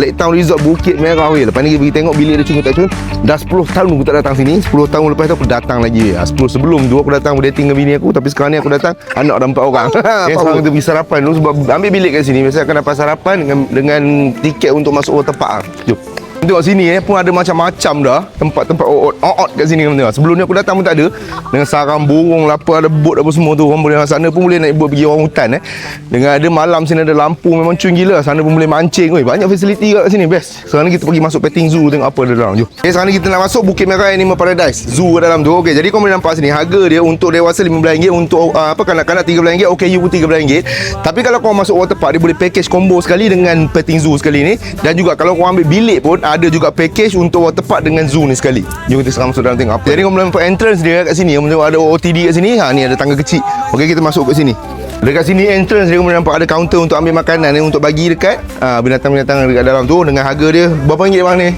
Lake Town Resort Bukit Merah weh. Lepas ni kita pergi tengok bilik dia cun tak cun. Dah 10 tahun aku tak datang sini. 10 tahun lepas tu aku datang lagi. Ha, 10 sebelum tu aku datang dating dengan bini aku tapi sekarang ni aku datang anak dah 4 orang. okay, sekarang kita pergi sarapan dulu sebab ambil bilik kat sini biasa akan dapat sarapan dengan dengan tiket untuk masuk water park. Jom. Tengok sini eh pun ada macam-macam dah tempat-tempat out out kat sini kan. Sebelum ni aku datang pun tak ada. Dengan sarang burung lah apa ada bot apa semua tu. Orang boleh sana pun boleh naik bot pergi orang hutan eh. Dengan ada malam sini ada lampu memang cun gila. Sana pun boleh mancing. Oi, banyak fasiliti kat sini best. Sekarang ni kita pergi masuk petting zoo tengok apa ada dalam. Jom. Okay, sekarang ni kita nak masuk Bukit Merah Animal Paradise. Zoo dalam tu. Okey, jadi kau boleh nampak sini harga dia untuk dewasa RM15 untuk uh, apa kanak-kanak RM3 OKU pun RM3 tapi kalau kau masuk water park dia boleh package combo sekali dengan petting zoo sekali ni dan juga kalau kau ambil bilik pun ada juga package untuk water park dengan zoo ni sekali. Jom kita sekarang masuk dalam tengok apa. Jadi boleh nampak entrance dia kat sini. Boleh ada OTD kat sini. Ha ni ada tangga kecil. Okey kita masuk kat sini. Dekat sini entrance dia boleh nampak ada kaunter untuk ambil makanan ni untuk bagi dekat ha, binatang-binatang dekat dalam tu dengan harga dia berapa ringgit bang ni?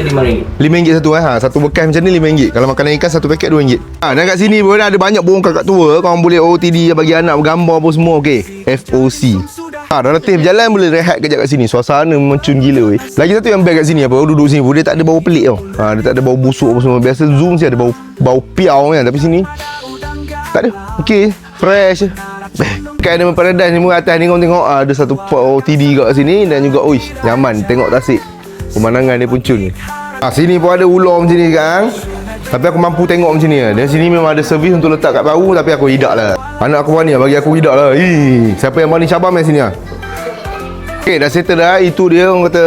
RM5 RM5 satu eh. Ha, satu bekas macam ni RM5. Kalau makanan ikan satu paket RM2. Ha, dan kat sini pun ada banyak burung kakak tua. Kau boleh OTD bagi anak bergambar apa semua okey. FOC. Ha, dah letih berjalan boleh rehat kejap kat sini. Suasana memang cun gila weh. Lagi satu yang best kat sini apa? Duduk sini pun dia tak ada bau pelik tau. Ha, dia tak ada bau busuk apa semua. Biasa Zoom mesti ada bau bau piau kan. Tapi sini tak ada. Okey, fresh. Kat Animal Paradise ni pun atas ni kau tengok ah, ada satu OTD kat sini dan juga uish nyaman tengok tasik. Pemandangan dia pun cun. Ah sini pun ada ular macam ni sekarang. Tapi aku mampu tengok macam ni lah. Dan sini memang ada servis untuk letak kat baru tapi aku hidak lah. Anak aku ni bagi aku hidak lah. Ih, siapa yang balik Syabam yang sini lah. Okay, dah settle dah. Itu dia orang kata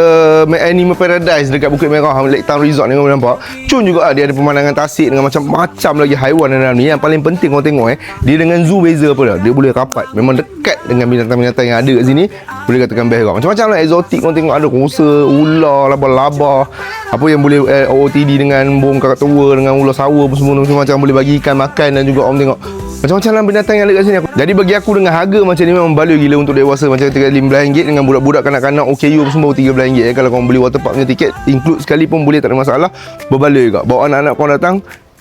Animal Paradise dekat Bukit Merah Lake Town Resort ni kau nampak. Cun juga dia ada pemandangan tasik dengan macam-macam lagi haiwan dalam ni. Yang paling penting kau tengok eh, dia dengan zoo beza apa dah. Dia boleh rapat. Memang dekat dengan binatang-binatang yang ada kat sini. Boleh katakan best kau. Macam-macam lah exotic kau tengok ada rusa, ular, laba-laba. Apa yang boleh eh, OOTD dengan burung kakak tua dengan ular sawa apa semua macam boleh bagi ikan makan dan juga orang tengok macam-macam lah binatang yang ada kat sini aku. Jadi bagi aku dengan harga macam ni memang baloi gila untuk dewasa macam RM13 dengan budak-budak kanak-kanak OKU apa semua RM13 eh. Kalau kau beli water park punya tiket include sekali pun boleh tak ada masalah. Berbaloi juga. Bawa anak-anak kau datang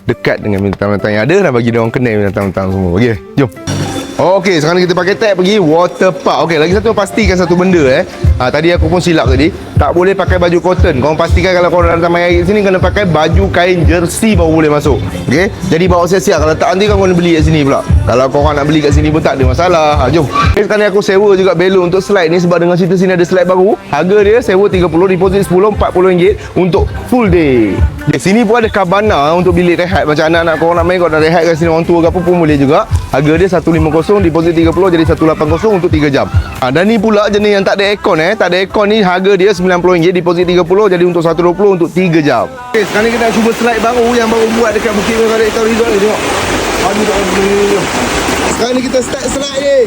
dekat dengan binatang-binatang yang ada dan bagi dia orang kenal binatang-binatang semua. Okey, jom. Okey, sekarang kita pakai tag pergi water park. Okey, lagi satu pastikan satu benda eh. Ha, tadi aku pun silap tadi. Tak boleh pakai baju cotton. Kau pastikan kalau kau datang main air sini kena pakai baju kain jersey baru boleh masuk. Okey? Jadi bawa siap-siap. Kalau tak nanti kau kena beli kat sini pula. Kalau kau orang nak beli kat sini pun tak ada masalah. Ha, jom. Okay, sekarang aku sewa juga belon untuk slide ni sebab dengan cerita sini ada slide baru. Harga dia sewa 30, deposit 10, RM40 untuk full day. Di sini pun ada cabana untuk bilik rehat. Macam anak-anak kau nak main kau nak rehat kat sini orang tua ke apa pun boleh juga. Harga dia 150, deposit 30 jadi 180 untuk 3 jam. Ha, dan ni pula jenis yang tak ada aircon eh. Tak ada aircon ni harga dia RM90, deposit 30 jadi untuk 120 untuk 3 jam. Okay, sekarang ni kita nak cuba slide baru yang baru buat dekat Bukit Merah Lake Resort ni tengok. Aduh tak boleh. Sekarang ni kita start slide ni.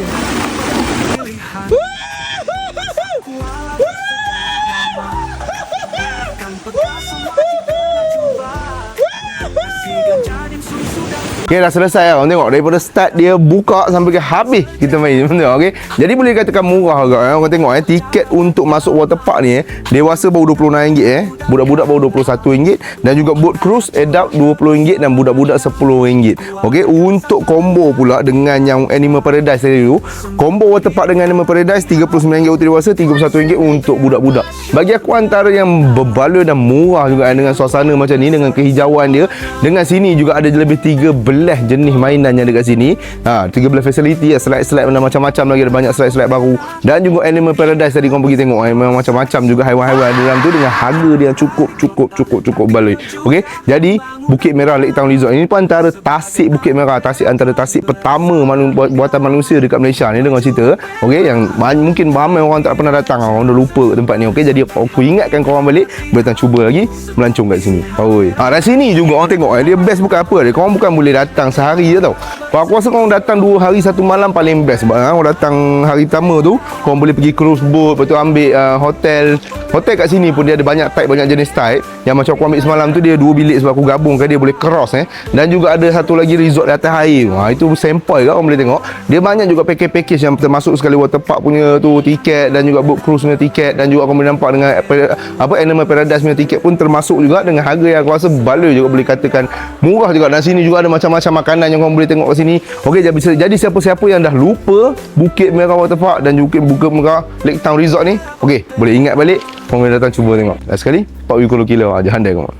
Okay, dah selesai lah. Tengok daripada start dia buka sampai ke habis kita main. Tengok, okay? Jadi boleh katakan murah agak. Eh? Korang tengok eh, tiket untuk masuk water park ni eh, dewasa baru RM26 eh. Budak-budak baru RM21 dan juga boat cruise adult RM20 dan budak-budak RM10. Okay, untuk combo pula dengan yang Animal Paradise tadi tu, combo water park dengan Animal Paradise RM39 untuk dewasa, RM31 untuk budak-budak. Bagi aku antara yang berbaloi dan murah juga eh, dengan suasana macam ni dengan kehijauan dia, dengan sini juga ada lebih 13 jenis mainan yang ada kat sini. Ha, 13 facility ya, slide-slide macam-macam lagi ada banyak slide-slide baru dan juga Animal Paradise tadi kau pergi tengok eh, memang macam-macam juga haiwan-haiwan dalam tu dengan harga dia yang cukup cukup cukup cukup baloi. Okey. Jadi Bukit Merah Lake Town Resort ini pun antara tasik Bukit Merah, tasik antara tasik pertama manu, buatan manusia dekat Malaysia ni dengar cerita. Okey, yang mungkin ramai orang tak pernah datang, orang dah lupa tempat ni. Okey, jadi aku ingatkan kau orang balik boleh cuba lagi melancong kat sini. Oi. Ha, dan sini juga orang tengok eh, dia best bukan apa dia. Kau orang bukan boleh datang sehari je tau. Kalau aku rasa kau orang datang dua hari satu malam paling best sebab ha, kau datang hari pertama tu kau orang boleh pergi cruise boat, lepas tu ambil uh, hotel. Hotel kat sini pun dia ada banyak type, banyak jenis type. Yang macam aku ambil semalam tu dia dua bilik sebab aku gabungkan dia boleh cross eh. Dan juga ada satu lagi resort di atas air. Ha, itu sample kan orang boleh tengok. Dia banyak juga package-package yang termasuk sekali water park punya tu tiket dan juga boat cruise punya tiket dan juga kau boleh nampak dengan apa Animal Paradise punya tiket pun termasuk juga dengan harga yang aku rasa baloi juga boleh katakan murah juga. Dan sini juga ada macam-macam makanan yang kau boleh tengok kat sini. Okey jadi jadi siapa-siapa yang dah lupa Bukit Merah Water Park dan juga Bukit Merah Lake Town Resort ni, okey boleh ingat balik Korang boleh datang cuba tengok. Last sekali 4 Wikolo kilo aja handai korang